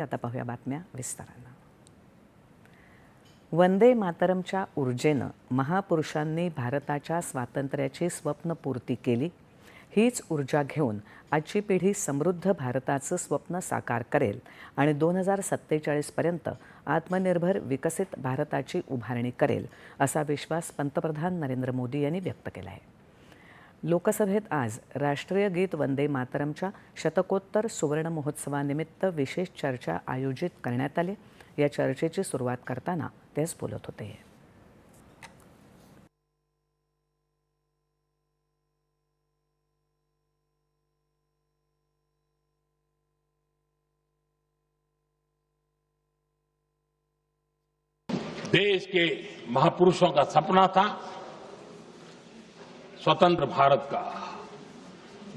आता पाहूया बातम्या विस्तारानं. वंदे मातरमच्या ऊर्जेनं महापुरुषांनी भारताच्या स्वातंत्र्याची स्वप्नपूर्ती केली. हीच ऊर्जा घेऊन आजची पिढी समृद्ध भारताचं स्वप्न साकार करेल आणि दोन हजार सत्तेचाळीसपर्यंत आत्मनिर्भर विकसित भारताची उभारणी करेल असा विश्वास पंतप्रधान नरेंद्र मोदी यांनी व्यक्त केला आहे. लोकसभेत आज राष्ट्रीय गीत वंदे मातरमच्या शतकोत्तर सुवर्ण महोत्सवानिमित्त विशेष चर्चा आयोजित करण्यात आली. या चर्चेची सुरुवात करताना तेच बोलत होते. देश के महापुरुषों का सपना था स्वतंत्र भारत का,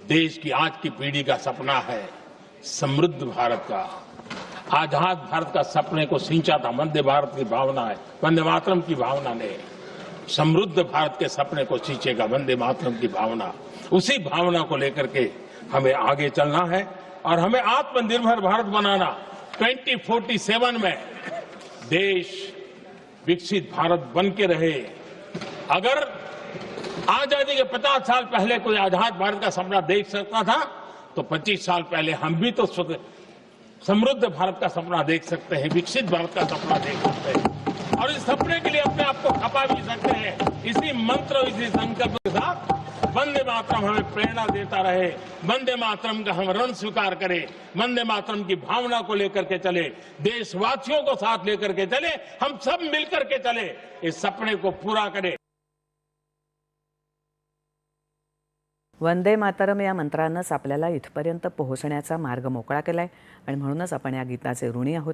देश की आज की पीढ़ी का सपना है समृद्ध भारत का। आज़ाद भारत का सपने को सिंचा था वंदे भारत की भावना है, वंदे मातरम की भावना ने। समृद्ध भारत के सपने को सींचेगा वंदे मातरम की भावना। उसी भावना को लेकर के हमें आगे चलना है और हमें आत्मनिर्भर भारत बनाना। 2047 में देश विकसित भारत बन के रहे। अगर आज़ादी के 50 साल पहले कोई आज़ाद भारत का सपना देख सकता था तो 25 साल पहले हम भी तो समृद्ध भारत का सपना देख सकते हैं, विकसित भारत का सपना देख सकते हैं। और इस सपने के लिए अपने आप को खपा भी सकते हैं। इसी मंत्र, इसी संकल्प के साथ वंदे मातरम हमें प्रेरणा देता रहे। वंदे मातरम का हम रण स्वीकार करें। वंदे मातरम की भावना को लेकर के चले। देशवासियों को साथ लेकर के चले। हम सब मिलकर के चले। इस सपने को पूरा करें। वंदे मातरम या मंत्रानंच आपल्याला इथपर्यंत पोहोचण्याचा मार्ग मोकळा केला आहे आणि म्हणूनच आपण या गीताचे ऋणी आहोत.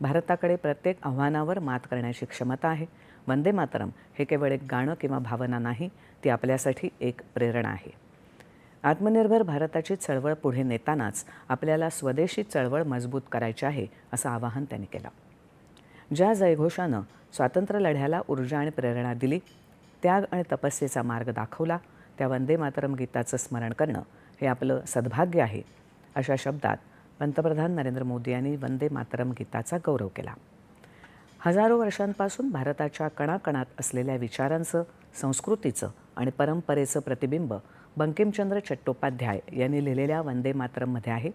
भारताकडे प्रत्येक आव्हानावर मात करण्याची क्षमता आहे. वंदे मातरम हे केवळ एक गाणं किंवा भावना नाही ती आपल्यासाठी एक प्रेरणा आहे. आत्मनिर्भर भारताची चळवळ पुढे नेतानाच आपल्याला स्वदेशी चळवळ मजबूत करायची आहे असं आवाहन त्यांनी केलं. ज्या जयघोषानं स्वातंत्र्य लढ्याला ऊर्जा आणि प्रेरणा दिली त्याग आणि तपस्येचा मार्ग दाखवला त्या वंदे मातरम गीताचं स्मरण करणं हे आपलं सद्भाग्य आहे अशा शब्दात पंतप्रधान नरेंद्र मोदी यांनी वंदे मातरम गीताचा गौरव केला. हजारो वर्षांपासून भारताच्या कणाकणात असलेल्या विचारांचं संस्कृतीचं आणि परंपरेचं प्रतिबिंब बंकिमचंद्र चट्टोपाध्याय यांनी लिहिलेल्या वंदे मातरममध्ये आहे.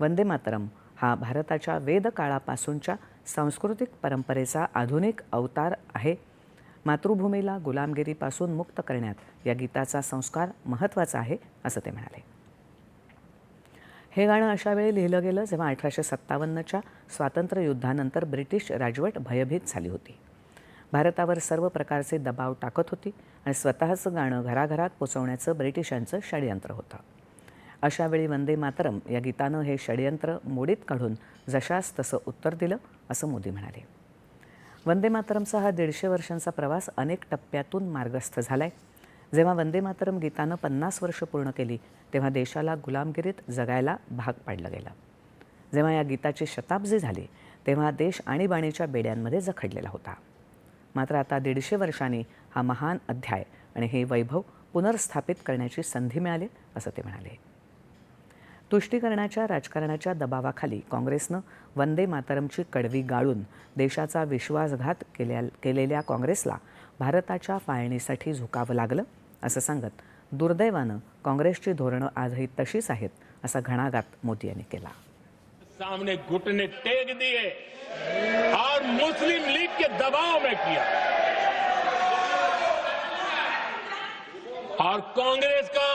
वंदे मातरम हा भारताच्या वेदकाळापासूनच्या सांस्कृतिक परंपरेचा आधुनिक अवतार आहे. मातृभूमीला गुलामगिरीपासून मुक्त करण्यात या गीताचा संस्कार महत्त्वाचा आहे असं ते म्हणाले. हे गाणं अशा वेळी लिहिलं गेलं जेव्हा अठराशे सत्तावन्नच्या स्वातंत्र्ययुद्धानंतर ब्रिटिश राजवट भयभीत झाली होती. भारतावर सर्व प्रकारचे दबाव टाकत होती आणि स्वतःचं गाणं घराघरात पोचवण्याचं ब्रिटिशांचं षडयंत्र होतं. अशावेळी वंदे मातरम या गीतानं हे षडयंत्र मोडीत काढून जशास तसं उत्तर दिलं असं मोदी म्हणाले. वंदे मातरमचा हा दीडशे वर्षांचा प्रवास अनेक टप्प्यातून मार्गस्थ झालाय. जेव्हा वंदे मातरम गीतानं पन्नास वर्ष पूर्ण केली तेव्हा देशाला गुलामगिरीत जगायला भाग पाडलं गेलं. जेव्हा या गीताची शताब्दी झाली तेव्हा देश आणीबाणीच्या बेड्यांमध्ये जखडलेला होता. मात्र आता दीडशे वर्षांनी हा महान अध्याय आणि हे वैभव पुनर्स्थापित करण्याची संधी मिळाली असं ते म्हणाले. तुष्टीकरणाच्या राजकारणाच्या दबावाखाली काँग्रेसनं वंदे मातरमची कडवी गाळून देशाचा विश्वासघात केल्या केलेल्या काँग्रेसला भारताच्या फाळणीसाठी झुकावं लागलं असं सांगत दुर्दैवानं काँग्रेसची धोरणं आजही तशीच आहेत असा घणाघात मोदी यांनी केला. सामने घुटने टेक दिए और मुस्लिम लीग के दबाव में किया। और कांग्रेस का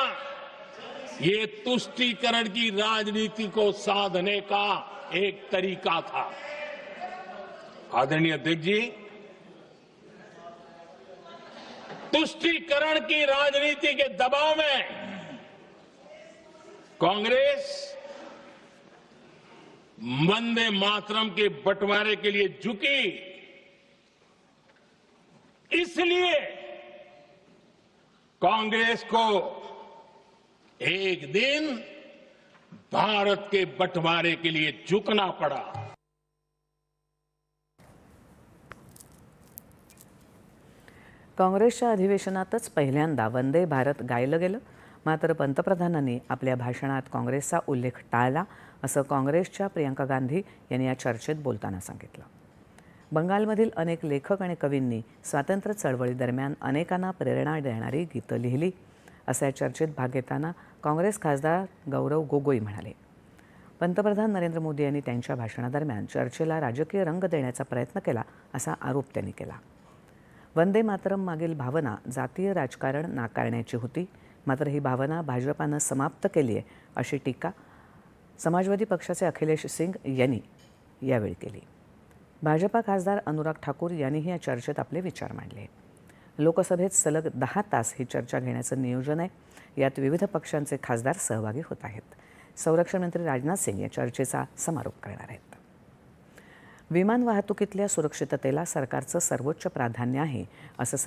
ये तुष्टीकरण की राजनीति को साधने का एक तरीका था। आदरणीय अध्यक्ष जी, तुष्टीकरण की राजनीति के दबाव में कांग्रेस वंदे मातरम के बंटवारे के लिए झुकी। इसलिए कांग्रेस को एक दिन भारत के बंटवारे के लिए झुकना पड़ा। काँग्रेसच्या अधिवेशनातच पहिल्यांदा वंदे भारत गायलं गेलं. मात्र पंतप्रधानांनी आपल्या भाषणात काँग्रेसचा उल्लेख टाळला असं काँग्रेसच्या प्रियंका गांधी यांनी या चर्चेत बोलताना सांगितलं. बंगालमधील अनेक लेखक आणि कवींनी स्वातंत्र्य चळवळीदरम्यान अनेकांना प्रेरणा देणारी गीतं लिहिली. असं या चर्चेत भाग घेताना काँग्रेस खासदार गौरव गोगोई म्हणाले. पंतप्रधान नरेंद्र मोदी यांनी त्यांच्या भाषणादरम्यान चर्चेला राजकीय रंग देण्याचा प्रयत्न केला असा आरोप त्यांनी केला. वंदे मातरम मागील भावना जातीय राजकारण नाकारण्याची होती. मात्र ही भावना भाजपानं समाप्त केली आहे अशी टीका समाजवादी पक्षाचे अखिलेश सिंग यांनी यावेळी केली. भाजपा खासदार अनुराग ठाकूर यांनीही या चर्चेत आपले विचार मांडले. लोकसभेत सलग दहा तास ही चर्चा घेण्याचं नियोजन आहे. यात विविध पक्षांचे खासदार सहभागी होत आहेत. संरक्षण मंत्री राजनाथ सिंग या चर्चेचा समारोप करणार आहेत. विमान वाहतुकीतल्या सुरक्षिततेला सरकारचं सर्वोच्च प्राधान्य आहे असं